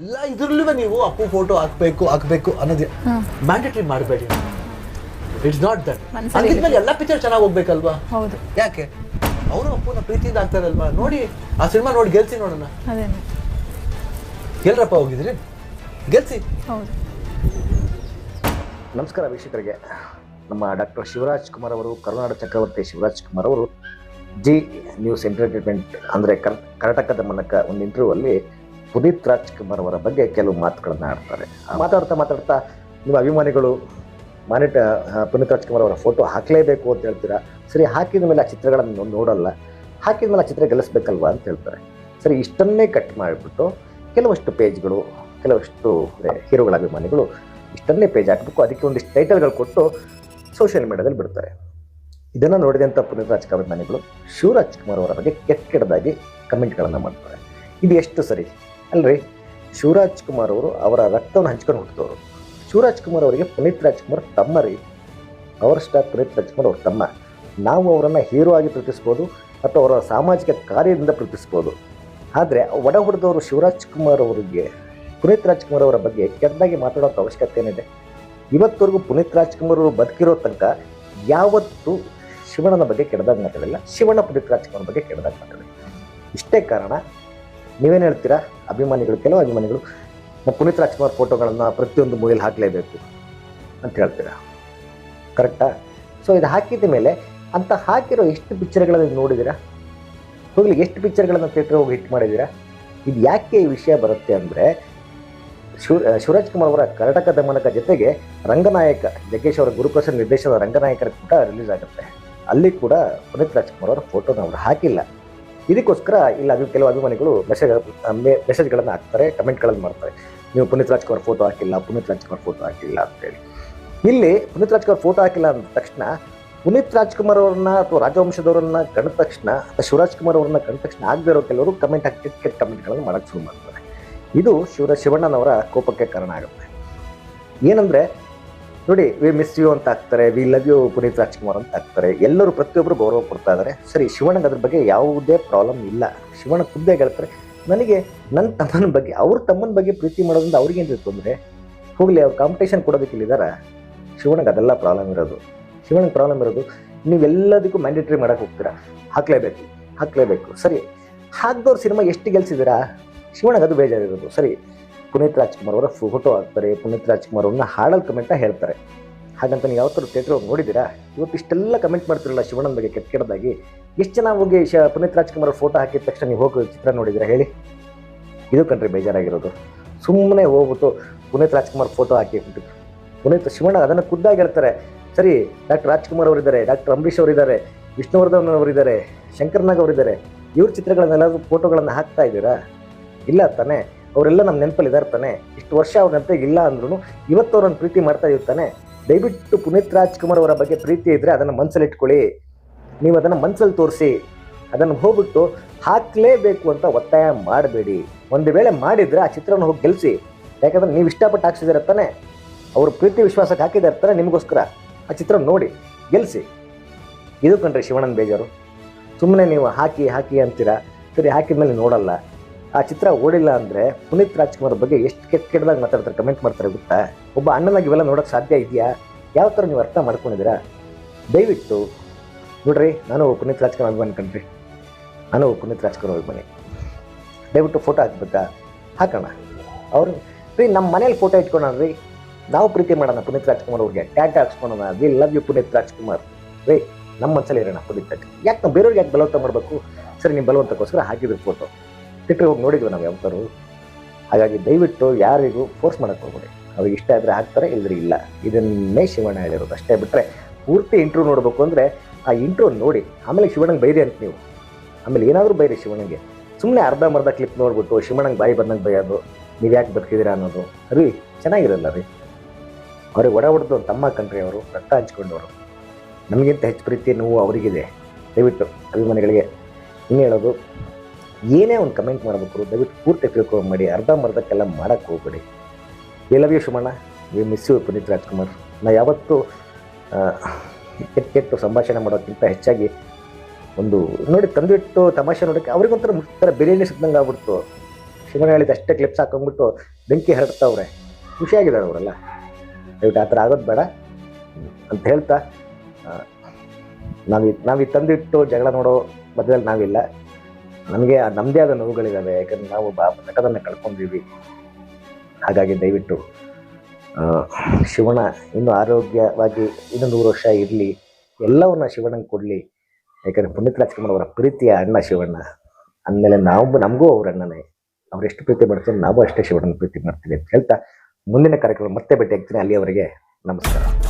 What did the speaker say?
ಎಲ್ಲ ಇದ್ರಲ್ಲೂ ನೀವು ಅಪ್ಪು ಫೋಟೋ ಹಾಕ್ಬೇಕು ಹಾಕ್ಬೇಕು ಅನ್ನೋದು ಮ್ಯಾಂಡೇಟರಿ ಮಾಡಬೇಡಿ. ಇಟ್ಸ್ ನಾಟ್ ದಟ್ ಅದಕ್ಕೆ ಹಂಗಿದ್ಮೇಲೆ ಎಲ್ಲ ಪಿಕ್ಚರ್ ಚೆನ್ನಾಗಿ ಹೋಗ್ಬೇಕಲ್ವಾ? ಹೌದು. ಯಾಕೆ? ಅವರು ಅಪ್ಪನ ಪ್ರೀತಿಯಿಂದ ಆಗ್ತಾರಲ್ವಾ ನೋಡಿ ಆ ಸಿನಿಮಾ ನೋಡಿ ಗೆಲ್ಸಿ ನೋಡೋಣ. ಅದೇನೆ ಎಲ್ರಪ್ಪ ಹೋಗಿದ್ರಿ? ಗೆಲ್ಸಿ. ಹೌದು. ನಮಸ್ಕಾರ ವೀಕ್ಷಕರಿಗೆ. ನಮ್ಮ ಡಾಕ್ಟರ್ ಶಿವರಾಜ್ ಕುಮಾರ್ ಅವರು ಕರುನಾಡ ಚಕ್ರವರ್ತಿ ಶಿವರಾಜ್ ಕುಮಾರ್ ಅವರು ಜಿ ನ್ಯೂಸ್ ಎಂಟರ್ಟೈನ್ಮೆಂಟ್ ಅಂದರೆ ಕರ್ ಕರ್ನಾಟಕದ ಮೂಲಕ ಒಂದು ಇಂಟರ್ವ್ಯೂ ಅಲ್ಲಿ ಪುನೀತ್ ರಾಜ್ಕುಮಾರ್ ಅವರ ಬಗ್ಗೆ ಕೆಲವು ಮಾತುಗಳನ್ನು ಆಡ್ತಾರೆ. ಮಾತಾಡ್ತಾ ಮಾತಾಡ್ತಾ ನಿಮ್ಮ ಅಭಿಮಾನಿಗಳು ಮಾನಿಟ ಪುನೀತ್ ರಾಜ್ಕುಮಾರ್ ಅವರ ಫೋಟೋ ಹಾಕಲೇಬೇಕು ಅಂತ ಹೇಳ್ತೀರಾ? ಸರಿ ಹಾಕಿದ ಮೇಲೆ ಆ ಚಿತ್ರಗಳನ್ನು ನೋಡೋಲ್ಲ ನೋಡಲ್ಲ. ಹಾಕಿದ ಮೇಲೆ ಆ ಚಿತ್ರ ಗೆಲ್ಲಿಸ್ಬೇಕಲ್ವಾ ಅಂತ ಹೇಳ್ತಾರೆ. ಸರಿ ಇಷ್ಟನ್ನೇ ಕಟ್ ಮಾಡಿಬಿಟ್ಟು ಕೆಲವಷ್ಟು ಪೇಜ್ಗಳು ಕೆಲವಷ್ಟು ಹೀರೋಗಳ ಅಭಿಮಾನಿಗಳು ಇಷ್ಟನ್ನೇ ಪೇಜ್ ಹಾಕಬೇಕು. ಅದಕ್ಕೆ ಒಂದಿಷ್ಟು ಟೈಟಲ್ಗಳು ಕೊಟ್ಟು ಸೋಷಿಯಲ್ ಮೀಡಿಯಾದಲ್ಲಿ ಬಿಡ್ತಾರೆ. ಇದನ್ನು ನೋಡಿದಂಥ ಪುನೀತ್ ರಾಜ್ಕುಮಾರ್ ಅಭಿಮಾನಿಗಳು ಶಿವರಾಜ್ಕುಮಾರ್ ಅವರ ಬಗ್ಗೆ ಕೆಟ್ಟ ಕೆಟ್ಟದಾಗಿ ಕಮೆಂಟ್ಗಳನ್ನು ಮಾಡ್ತಾರೆ. ಇದು ಎಷ್ಟು ಸರಿ? ಅಲ್ರಿ, ಶಿವರಾಜ್ ಕುಮಾರ್ ಅವರು ಅವರ ರಕ್ತವನ್ನು ಹಂಚ್ಕೊಂಡು ಹುಟ್ಟಿದವರು ಶಿವರಾಜ್ ಕುಮಾರ್ ಅವರಿಗೆ ಪುನೀತ್ ರಾಜ್ಕುಮಾರ್ ತಮ್ಮ ರೀ. ಅವರ ಸ್ಟಾರ್ ಪುನೀತ್ ರಾಜ್ಕುಮಾರ್ ಅವ್ರ ತಮ್ಮ. ನಾವು ಅವರನ್ನು ಹೀರೋ ಆಗಿ ಪ್ರೀತಿಸ್ಬೋದು ಅಥವಾ ಅವರ ಸಾಮಾಜಿಕ ಕಾರ್ಯದಿಂದ ಪ್ರೀತಿಸ್ಬೋದು. ಆದರೆ ಒಡ ಹೊಡೆದವರು ಶಿವರಾಜ್ ಕುಮಾರ್ ಅವರಿಗೆ, ಪುನೀತ್ ರಾಜ್ಕುಮಾರ್ ಅವರ ಬಗ್ಗೆ ಕೆಟ್ಟದಾಗಿ ಮಾತಾಡೋಂಥ ಅವಶ್ಯಕತೆ ಏನಿದೆ? ಇವತ್ತವರೆಗೂ ಪುನೀತ್ ರಾಜ್ಕುಮಾರ್ ಅವರು ಬದುಕಿರೋ ತನಕ ಯಾವತ್ತೂ ಶಿವಣ್ಣನ ಬಗ್ಗೆ ಕೆಡದಾಗ ಮಾತಾಡಿಲ್ಲ ಶಿವಣ್ಣ ಪುನೀತ್ ರಾಜ್ಕುಮಾರ್ ಬಗ್ಗೆ ಕೆಡದಾಗ ಮಾತಾಡಿಲ್ಲ ಇಷ್ಟೇ ಕಾರಣ ನೀವೇನು ಹೇಳ್ತೀರಾ? ಅಭಿಮಾನಿಗಳು, ಕೆಲವು ಅಭಿಮಾನಿಗಳು ಪುನೀತ್ ರಾಜ್ಕುಮಾರ್ ಫೋಟೋಗಳನ್ನು ಪ್ರತಿಯೊಂದು ಮೂವಿಯಲ್ಲಿ ಹಾಕಲೇಬೇಕು ಅಂತ ಹೇಳ್ತೀರಾ? ಕರೆಕ್ಟಾ? ಸೊ ಇದು ಹಾಕಿದ ಮೇಲೆ ಅಂತ ಹಾಕಿರೋ ಎಷ್ಟು ಪಿಕ್ಚರ್ಗಳನ್ನು ನೋಡಿದ್ದೀರಾ ಹೋಗ್ಲಿ, ಎಷ್ಟು ಪಿಕ್ಚರ್ಗಳನ್ನು ಥಿಯೇಟ್ರ್ ಹೋಗಿ ಹಿಟ್ ಮಾಡಿದ್ದೀರಾ ಇದು ಯಾಕೆ ಈ ವಿಷಯ ಬರುತ್ತೆ ಅಂದರೆ, ಶಿವ ಶಿವರಾಜ್ ಕುಮಾರ್ ಅವರ ಕರ್ನಾಟಕ ದಮನಕ ಜೊತೆಗೆ ರಂಗನಾಯಕ, ಜಗ್ಗೇಶ್ ಅವರ ಗುರುಪ್ರಸಾದ್ ನಿರ್ದೇಶನದ ರಂಗನಾಯಕರ ಕೂಡ ರಿಲೀಸ್ ಆಗುತ್ತೆ. ಅಲ್ಲಿ ಕೂಡ ಪುನೀತ್ ರಾಜ್ಕುಮಾರ್ ಅವರ ಫೋಟೋನ ಅವರು ಹಾಕಿಲ್ಲ. ಇದಕ್ಕೋಸ್ಕರ ಇಲ್ಲಿ ಅಭಿ ಕೆಲವು ಅಭಿಮಾನಿಗಳು ಮೆಸೇಜ್ ಮೆಸೇಜ್ಗಳನ್ನು ಹಾಕ್ತಾರೆ ಕಮೆಂಟ್ಗಳನ್ನು ಮಾಡ್ತಾರೆ. ನೀವು ಪುನೀತ್ ರಾಜ್ಕುಮಾರ್ ಫೋಟೋ ಹಾಕಿಲ್ಲ, ಪುನೀತ್ ರಾಜ್ಕುಮಾರ್ ಫೋಟೋ ಹಾಕಿಲ್ಲ ಅಂತೇಳಿ. ಇಲ್ಲಿ ಪುನೀತ್ ರಾಜ್ಕುಮಾರ್ ಫೋಟೋ ಹಾಕಿಲ್ಲ ಅಂದ ತಕ್ಷಣ, ಪುನೀತ್ ರಾಜ್ಕುಮಾರ್ ಅವ್ರನ್ನ ಅಥವಾ ರಾಜವಂಶದವರನ್ನ ಕಂಡ ತಕ್ಷಣ ಅಥವಾ ಶಿವರಾಜ್ ಕುಮಾರ್ ಅವ್ರನ್ನ ಕಂಡ ತಕ್ಷಣ ಆಗದೆ ಇರೋ ಕೆಲವರು ಕಮೆಂಟ್ ಹಾಕಿ ಕೆಟ್ಟ ಕಮೆಂಟ್ಗಳನ್ನು ಮಾಡೋಕ್ಕೆ ಶುರು ಮಾಡ್ತಾರೆ. ಇದು ಶಿವರಾಜ್ ಶಿವಣ್ಣನವರ ಕೋಪಕ್ಕೆ ಕಾರಣ ಆಗುತ್ತೆ. ಏನಂದ್ರೆ ನೋಡಿ ವಿ ಮಿಸ್ ಯು ಅಂತ ಹಾಕ್ತಾರೆ we love you Puneeth Rajkumar ಅಂತ ಹಾಕ್ತಾರೆ ಎಲ್ಲರೂ ಪ್ರತಿಯೊಬ್ಬರು ಗೌರವ ಕೊಡ್ತಾ ಇದ್ದಾರೆ ಸರಿ, ಶಿವಣ್ಣಗೆ ಅದ್ರ ಬಗ್ಗೆ ಯಾವುದೇ ಪ್ರಾಬ್ಲಮ್ ಇಲ್ಲ. ಶಿವಣ್ಣ ಖುದ್ದೇ ಹೇಳ್ತಾರೆ, ನನಗೆ ನನ್ನ ತಮ್ಮನ ಬಗ್ಗೆ, ಅವ್ರ ತಮ್ಮನ ಬಗ್ಗೆ ಪ್ರೀತಿ ಮಾಡೋದ್ರಿಂದ ಅವ್ರಿಗೇನು ತೊಂದರೆ? ಹೋಗ್ಲಿ, ಅವ್ರು ಕಾಂಪಿಟೇಷನ್ ಕೊಡೋದಕ್ಕೆ ಇಲ್ಲಿದಾರ. ಶಿವಣ್ಣಗೆ ಅದೆಲ್ಲ ಪ್ರಾಬ್ಲಮ್ ಇರೋದು. ಶಿವಣ್ಣಗೆ ಪ್ರಾಬ್ಲಮ್ ಇರೋದು, ನೀವೆಲ್ಲದಕ್ಕೂ ಮ್ಯಾಂಡೇಟ್ರಿ ಮಾಡೋಕೆ ಹೋಗ್ತೀರಾ? ಹಾಕ್ಲೇಬೇಕು ಹಾಕ್ಲೇಬೇಕು. ಸರಿ, ಹಾಕ್ದವ್ರ ಸಿನಿಮಾ ಎಷ್ಟು ಗೆಲ್ಸಿದ್ದೀರಾ ಶಿವಣ್ಣಗೆ ಅದು ಬೇಜಾರಿರೋದು. ಸರಿ ಪುನೀತ್ ರಾಜ್ಕುಮಾರ್ ಅವರ ಫೋಟೋ ಹಾಕ್ತಾರೆ, ಪುನೀತ್ ರಾಜ್ಕುಮಾರ್ ಅವ್ರನ್ನ ಹಾಡಲ್ ಕಮೆಂಟ ಹೇಳ್ತಾರೆ. ಹಾಗಂತ ನೀವು ಯಾವತ್ತರ ಥಿಯೇಟ್ರ್ ಹೋಗಿ ನೋಡಿದ್ದೀರಾ? ಇವತ್ತು ಇಷ್ಟೆಲ್ಲ ಕಮೆಂಟ್ ಮಾಡ್ತಿರಲ್ಲ ಶಿವಣ್ಣನ ಬಗ್ಗೆ ಕೆಟ್ಟ ಕೆಟ್ಟದಾಗಿ ಎಷ್ಟು ಜನ ಹೋಗಿ ಶ, ಪುನೀತ್ ರಾಜ್ಕುಮಾರ್ ಫೋಟೋ ಹಾಕಿದ ತಕ್ಷಣ ನೀವು ಹೋಗಿ ಚಿತ್ರ ನೋಡಿದ್ದೀರಾ ಹೇಳಿ? ಇದು ಕಣ್ರಿ ಬೇಜಾರಾಗಿರೋದು. ಸುಮ್ಮನೆ ಹೋಗ್ಬಿಟ್ಟು ಪುನೀತ್ ರಾಜ್ಕುಮಾರ್ ಫೋಟೋ ಹಾಕಿಬಿಟ್ಟು ಪುನೀತ್ ಶಿವಣ್ಣ ಅದನ್ನು ಖುದ್ದಾಗಿ ಹೇಳ್ತಾರೆ. ಸರಿ, ಡಾಕ್ಟರ್ ರಾಜ್ಕುಮಾರ್ ಅವರಿದ್ದಾರೆ ಡಾಕ್ಟರ್ ಅಂಬರೀಷ್ ಅವರಿದ್ದಾರೆ ವಿಷ್ಣುವರ್ಧನ್ ಅವರಿದ್ದಾರೆ ಶಂಕರ್ನಾಗ್ ಅವರಿದ್ದಾರೆ ಇವ್ರ ಚಿತ್ರಗಳನ್ನೆಲ್ಲರೂ ಫೋಟೋಗಳನ್ನು ಹಾಕ್ತಾ ಇದ್ದೀರಾ? ಇಲ್ಲ ತಾನೆ? ಅವರೆಲ್ಲ ನಮ್ಮ ನೆನಪಲ್ಲಿ ಇದ್ದಾರೆ ತಾನೆ. ಇಷ್ಟು ವರ್ಷ ಅವ್ರ ನೆನಪಿಗೆ ಇಲ್ಲ ಅಂದ್ರೂ ಇವತ್ತು ಅವ್ರನ್ನ ಪ್ರೀತಿ ಮಾಡ್ತಾ ಇರ್ತಾನೆ ತಾನೆ. ದಯವಿಟ್ಟು ಪುನೀತ್ ರಾಜ್ಕುಮಾರ್ ಅವರ ಬಗ್ಗೆ ಪ್ರೀತಿ ಇದ್ದರೆ ಅದನ್ನು ಮನಸ್ಸಲ್ಲಿ ಇಟ್ಕೊಳ್ಳಿ ನೀವು ಅದನ್ನು ಮನಸ್ಸಲ್ಲಿ ತೋರಿಸಿ. ಅದನ್ನು ಹೋಗ್ಬಿಟ್ಟು ಹಾಕಲೇಬೇಕು ಅಂತ ಒತ್ತಾಯ ಮಾಡಬೇಡಿ. ಒಂದು ವೇಳೆ ಮಾಡಿದರೆ ಆ ಚಿತ್ರವನ್ನು ಹೋಗಿ ಗೆಲ್ಲಿಸಿ ಯಾಕಂದ್ರೆ ನೀವು ಇಷ್ಟಪಟ್ಟು ಹಾಕ್ಸಿದಾರೆ ತಾನೆ. ಅವರು ಪ್ರೀತಿ ವಿಶ್ವಾಸಕ್ಕೆ ಹಾಕಿದ್ದಾರೆ ತಾನೆ ನಿಮಗೋಸ್ಕರ. ಆ ಚಿತ್ರ ನೋಡಿ ಗೆಲ್ಲಿಸಿ ಇದು ಕಣ್ರಿ ಶಿವಣ್ಣನ ಬೇಜಾರು. ಸುಮ್ಮನೆ ನೀವು ಹಾಕಿ ಹಾಕಿ ಅಂತೀರಾ? ಸರಿ ಹಾಕಿದ ಮೇಲೆ ನೋಡಲ್ಲ. ಆ ಚಿತ್ರ ಓಡಿಲ್ಲ ಅಂದರೆ ಪುನೀತ್ ರಾಜ್ಕುಮಾರ್ ಬಗ್ಗೆ ಎಷ್ಟು ಕೆಟ್ಟ ಕೆಟ್ಟದಾಗಿ ಮಾತಾಡ್ತಾರೆ ಕಮೆಂಟ್ ಮಾಡ್ತಾರೆ ಗೊತ್ತಾ? ಒಬ್ಬ ಅಣ್ಣನಾಗಿ ಇವೆಲ್ಲ ನೋಡೋಕ್ಕೆ ಸಾಧ್ಯ ಇದೆಯಾ? ಯಾವ ಥರ ನೀವು ಅರ್ಥ ಮಾಡ್ಕೊಂಡಿದೀರಾ ದಯವಿಟ್ಟು ನೋಡ್ರಿ, ನಾನು ಪುನೀತ್ ರಾಜ್ಕುಮಾರ್ ಅಭಿಮಾನಿ ಕಣ್ರಿ. ನಾನು ಪುನೀತ್ ರಾಜ್ಕುಮಾರ್ ಅಭಿಮಾನಿ. ದಯವಿಟ್ಟು ಫೋಟೋ ಹಾಕ್ಬೇಕಾ? ಹಾಕೋಣ. ಅವರು, ರೀ ನಮ್ಮ ಮನೇಲಿ ಫೋಟೋ ಇಟ್ಕೊಳ್ಳೋಣ ರೀ. ನಾವು ಪ್ರೀತಿ ಮಾಡೋಣ ಪುನೀತ್ ರಾಜ್ಕುಮಾರ್ ಅವ್ರಿಗೆ. Tag ಹಾಕ್ಸ್ಕೊಳೋಣ. We love you Puneeth Rajkumar. ರೀ ನಮ್ಮ ಮನಸ್ಸಲ್ಲಿ ಇರೋಣ ಪುನೀತ್ ರಾಜ್ ಯಾಕೆ ನಾವು ಬೇರೆಯವ್ರಿಗೆ ಯಾಕೆ ಬಲವಂತ ಮಾಡಬೇಕು? ಸರಿ ನೀವು ಬಲವಂತಕ್ಕೋಸ್ಕರ ಹಾಕಿದ್ರು ಫೋಟೋ ಥಿಯೇಟ್ರಿಗೆ ಹೋಗಿ ನೋಡಿದ್ವಿ ನಾವು ಯಾವತ್ತಾರು. ಹಾಗಾಗಿ ದಯವಿಟ್ಟು ಯಾರಿಗೂ ಫೋರ್ಸ್ ಮಾಡೋಕ್ಕೆ ಹೋಗ್ಬೇಡಿ. ಅವ್ರಿಗೆ ಇಷ್ಟ ಆದರೆ ಹಾಕ್ತಾರೆ ಇಲ್ಲದ್ರೆ ಇಲ್ಲ. ಇದನ್ನೇ ಶಿವಣ್ಣ ಹೇಳಿರೋದು. ಅಷ್ಟೇ ಬಿಟ್ಟರೆ ಪೂರ್ತಿ ಇಂಟ್ರೂ ನೋಡಬೇಕು ಅಂದರೆ ಆ ಇಂಟ್ರೂ ನೋಡಿ, ಆಮೇಲೆ ಶಿವಣ್ಣಂಗೆ ಬೈರಿ ಅಂತ ನೀವು. ಆಮೇಲೆ ಏನಾದರೂ ಬೈರಿ ಶಿವಣ್ಣಂಗೆ. ಸುಮ್ಮನೆ ಅರ್ಧ ಮರ್ಧ ಕ್ಲಿಪ್ ನೋಡ್ಬಿಟ್ಟು ಶಿವಣ್ಣಂಗೆ ಬಾಯಿ ಬಂದಂಗೆ ಬೈಯೋದು, ನೀವು ಯಾಕೆ ಬರ್ತಿದ್ದೀರಾ ಅನ್ನೋದು. ರೀ ಚೆನ್ನಾಗಿರಲ್ಲ ರೀ. ಅವ್ರಿಗೆ ಒಡ ಹೊಡೆದು ತಮ್ಮ ಕಣ್ರಿ ಅವರು ರಕ್ತ ಹಂಚ್ಕೊಂಡವರು. ನಮಗಿಂತ ಹೆಚ್ಚು ಪ್ರೀತಿ ನೋವು ಅವರಿಗಿದೆ. ದಯವಿಟ್ಟು ಅಭಿಮಾನಿಗಳಿಗೆ ಇನ್ನು ಹೇಳೋದು ಏನೇ ಒಂದು ಕಮೆಂಟ್ ಮಾಡಬೇಕು ದಯವಿಟ್ಟು ಪೂರ್ತಿ ತಿಳ್ಕೊಂಡು ಮಾಡಿ ಅರ್ಧಂಬರ್ಧಕ್ಕೆಲ್ಲ ಮಾಡೋಕ್ಕೆ ಹೋಗ್ಬೇಡಿ. We love you Shivanna we miss you Puneeth Rajkumar. ನಾ ಯಾವತ್ತೂ ಕೆಟ್ಟ ಕೆಟ್ಟು ಸಂಭಾಷಣೆ ಮಾಡೋಕ್ಕಿಂತ ಹೆಚ್ಚಾಗಿ ಒಂದು ನೋಡಿ ತಂದಿಟ್ಟು ತಮಾಷೆ ನೋಡೋಕ್ಕೆ ಅವ್ರಿಗೊಂಥರ ಮುಟ್ತಾರೆ ಬಿರಿಯಾನಿ ಸಿಕ್ಕಂಗೆ ಆಗ್ಬಿಡ್ತು. ಶಿವಣ್ಣ ಹೇಳಿದ ಅಷ್ಟೇ ಕ್ಲಿಪ್ಸ್ ಹಾಕೊಂಡ್ಬಿಟ್ಟು ಬೆಂಕಿ ಹರಡ್ತಾವ್ರೆ. ಖುಷಿಯಾಗಿದ್ದಾರೆ ಅವರೆಲ್ಲ. ದಯವಿಟ್ಟು ಆ ಥರ ಆಗೋದು ಬೇಡ. ಅಂತ ಹೇಳ್ತಾ ನಾವು ನಾವು ತಂದಿಟ್ಟು ಜಗಳ ನೋಡೋ ಮಧ್ಯದಲ್ಲಿ ನಾವಿಲ್ಲ. ನಮಗೆ ನಮ್ಮದೇ ಆದ ನೋವುಗಳಿದ್ದಾವೆ. ಯಾಕಂದ್ರೆ ನಾವು ಬಾ ನಟದನ್ನು ಕಳ್ಕೊಂಡಿದ್ದೀವಿ ಹಾಗಾಗಿ ದಯವಿಟ್ಟು ಶಿವಣ್ಣ ಇನ್ನೂ ಆರೋಗ್ಯವಾಗಿ ಇನ್ನು ನೂರು ವರ್ಷ ಇರಲಿ. ಎಲ್ಲವನ್ನ ಶಿವಣ್ಣಂಗೆ ಕೊಡಲಿ. ಯಾಕಂದರೆ ಪುನೀತ್ ರಾಜ್ಕುಮಾರ್ ಅವರ ಪ್ರೀತಿಯ ಅಣ್ಣ ಶಿವಣ್ಣ. ಅಂದಮೇಲೆ ನಾವು, ನಮಗೂ ಅವ್ರ ಅಣ್ಣನೇ. ಎಷ್ಟು ಪ್ರೀತಿ ಮಾಡ್ತಾರೆ ನಾವು ಅಷ್ಟೇ ಶಿವಣ್ಣನ ಪ್ರೀತಿ ಮಾಡ್ತೀವಿ ಅಂತ ಹೇಳ್ತಾ ಮುಂದಿನ ಕಾರ್ಯಕ್ರಮ ಮತ್ತೆ ಭೇಟಿ ಆಗ್ತೀನಿ ಅಲ್ಲಿಯವರೆಗೆ ನಮಸ್ಕಾರ.